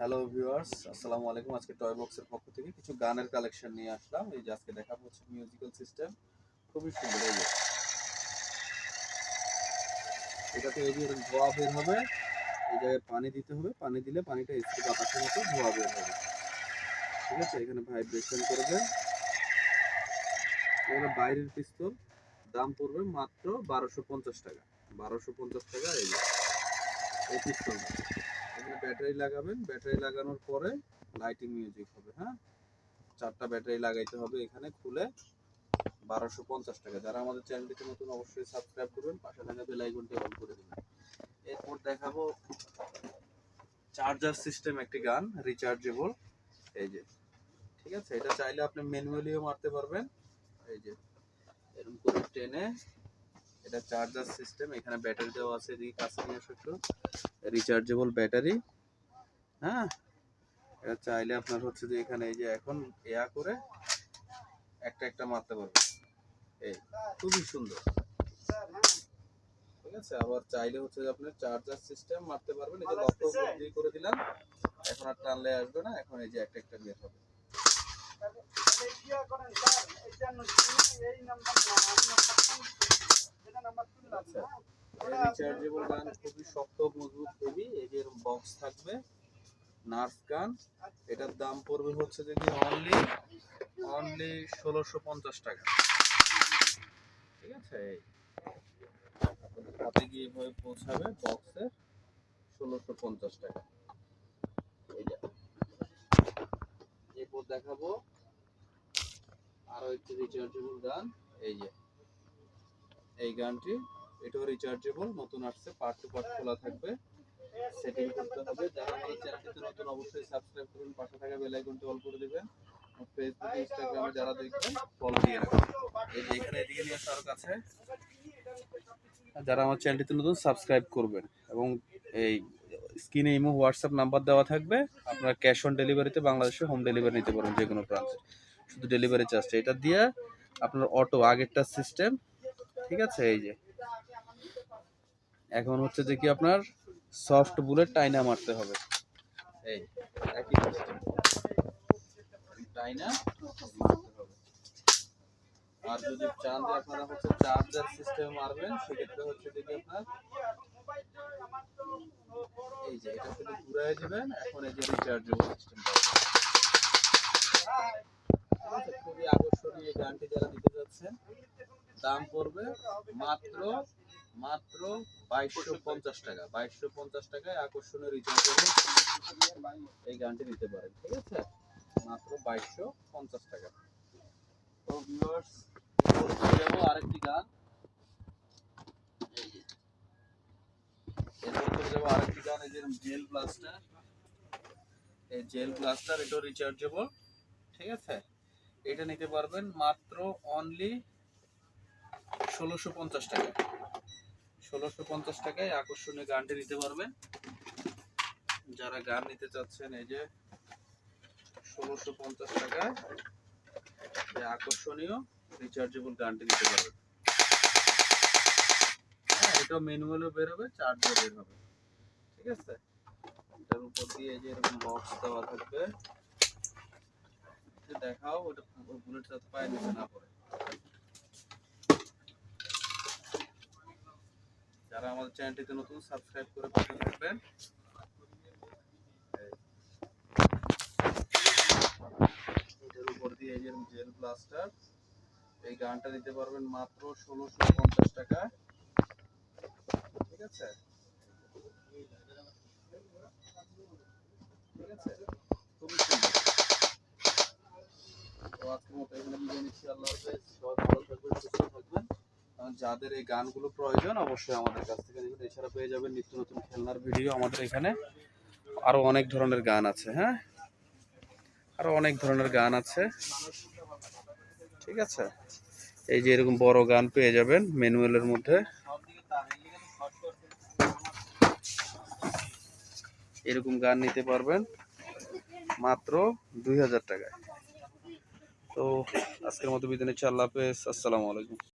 Hello viewers, আসসালামু আলাইকুম। আজকে টয় বক্সের পক্ষ থেকে কিছু গানের কালেকশন নিয়ে আসলাম। এই যে আজকে দেখাবো হচ্ছে মিউজিক্যাল সিস্টেম খুবই সুন্দর, এই যে। এটাতে এই যে ধোয়া বের হবে। এই জায়গায় পানি দিতে হবে। পানি দিলে পানিটা স্প্রে বাতাসের মতো ধোয়া বের হবে। ঠিক আছে? এখানে ভাইব্রেশন করবে এগুলো বাইরের পিস্তল, দাম পড়বে মাত্র বারোশো পঞ্চাশ টাকা। বারোশো পঞ্চাশ টাকা, এই এই পিস্তলটা। এখানে ব্যাটারি লাগাবেন। ব্যাটারি লাগানোর পরে লাইটিং মিউজিক হবে হ্যাঁ? চারটা ব্যাটারি লাগাইতে হবে এখানে খুলে বারোশো পঞ্চাশ টাকা। যারা আমাদের চ্যানেলটিতে নতুন অবশ্যই সাবস্ক্রাইব করবেন, পাশে থাকা বেল আইকনটি অন করে দেবেন। এরপর দেখাবো চার্জার সিস্টেম একটি গান রিচার্জেবল এই যে, ঠিক আছে? এটা চাইলে আপনি ম্যানুয়ালিও মারতে পারবেন। এই যে, এরকম করে টেনে এটা চার্জার সিস্টেম এখানে ব্যাটারি দেওয়া আছে এদিকে কাছে রিচার্জেবল ব্যাটারি হ্যাঁ? এটা চাইলে আপনার হচ্ছে যে এখানে এই যে এখন এয়া করে একটা একটা মারতে পারবে এই, খুবই সুন্দর। ঠিক আছে? আবার চাইলে হচ্ছে যে আপনার চার্জার সিস্টেম মারতে পারবেন। এই যে লক্ষ্য দিয়ে করে দিলাম। এখন আর টানলে আসবে না। এখন এই যে একটা একটা বের হবে। রিচার্জেবল গান খুবই শক্ত, মজবুত হেভি যে বক্স থাকবে নার্ভ গান এটার দাম পড়বে হচ্ছে যে অনলি অনলি ষোলোশো পঞ্চাশ টাকা। ঠিক আছে? হাতে গিয়ে এভাবে পৌঁছাবে বক্সে ষোলোশো পঞ্চাশ টাকা। এরপর দেখাবো আরও একটি রিচার্জেবল গান এই যে। এই গানটি এটাও রিচার্জেবল নতুন আসছে পার্ট টু পার্ট খোলা থাকবে। সেটিং করতে হবে। যারা এই চ্যানেলটিতে নতুন, অবশ্যই সাবস্ক্রাইব করুন। পাশে থাকা বেল আইকনটি অল করে দিবেন। ফেসবুক ইনস্টাগ্রামে যারা দেখবেন ফলো দিয়ে রাখবেন এই যে এখানে এদিকে নিয়ে আসার কাছে, যারা আমার চ্যানেলটিতে নতুন সাবস্ক্রাইব করবেন। এবং এই স্ক্রিনে ইমো হোয়াটসঅ্যাপ নাম্বার দেওয়া থাকবে। আপনারা ক্যাশ অন ডেলিভারিতে বাংলাদেশে হোম ডেলিভারি নিতে পারবেন যে কোনো প্রান্তে। শুধু ডেলিভারি চার্জটা এটা দিয়ে আপনার অটো আগেরটা সিস্টেম ঠিক আছে? এই যে এখন হচ্ছে যে কি আপনার সফট বুলেট টাইনা মারতে হবে। এই, একই টাইনা মারতে হবে আর যদি চান যে আপনারা হচ্ছে চার্জার সিস্টেম মারবেন, সেক্ষেত্রে হচ্ছে কি আপনার এই যে এটা শুধু ঘুরাই দিবেন, এখন এই যে রিচার্জেবল সিস্টেম খুবই আকর্ষণীয় এই গানটি যারা নিতে যাচ্ছেন, দাম পড়বে মাত্র মাত্র বাইশশো পঞ্চাশ টাকা। বাইশশো পঞ্চাশ টাকায় আকর্ষণীয় রিচার্জ এই গানটি নিতে পারেন, ঠিক আছে? মাত্র বাইশশো পঞ্চাশ টাকা। তো আরেকটি গান। গান, এই যে জেল এই জেল ঠিক আছে? এটা নিতে পারবেন মাত্র অনলি ষোলোশো পঞ্চাশ টাকা। ষোলোশো পঞ্চাশ টাকায় আকর্ষণীয় গানটি নিতে পারবেন। যারা গান নিতে চাচ্ছেন, এই যে ষোলোশো পঞ্চাশ টাকায় আকর্ষণীয় রিচার্জেবল গানটি নিতে পারবেন। হ্যাঁ এটা ম্যানুয়ালও বের হবে চার্জও বের হবে ঠিক আছে? এটার উপর দিয়ে যে এরকম বক্স দেওয়া থাকবে। দেখাও, ওটা বুলেট সাথে পায়ে নিচে না পড়ে। যারা আমাদের চ্যানেলটিতে নতুন সাবস্ক্রাইব করে পাশে থাকবেন। এই। গানটা নিতে পারবেন মাত্র ষোলোশো পঞ্চাশ টাকা। ঠিক আছে? ঠিক আছে? খুবই সুন্দর সবাই ভালো থাকবেন সুস্থ থাকবেন আর যাদের এই গানগুলো প্রয়োজন, অবশ্যই আমাদের কাছ থেকে নেবেন। এছাড়া পেয়ে যাবেন নিত্য নতুন খেলনার ভিডিও আমাদের এখানে। আরও অনেক ধরনের গান আছে হ্যাঁ? আরও অনেক ধরনের গান আছে। ঠিক আছে? এই যে এরকম বড় গান পেয়ে যাবেন ম্যানুয়ালের মধ্যে। এরকম গান নিতে পারবেন মাত্র দুই হাজার টাকায়। তো আজকের মতো বিদায় নিচ্ছি। আল্লাহ হাফেজ। আসসালামু আলাইকুম।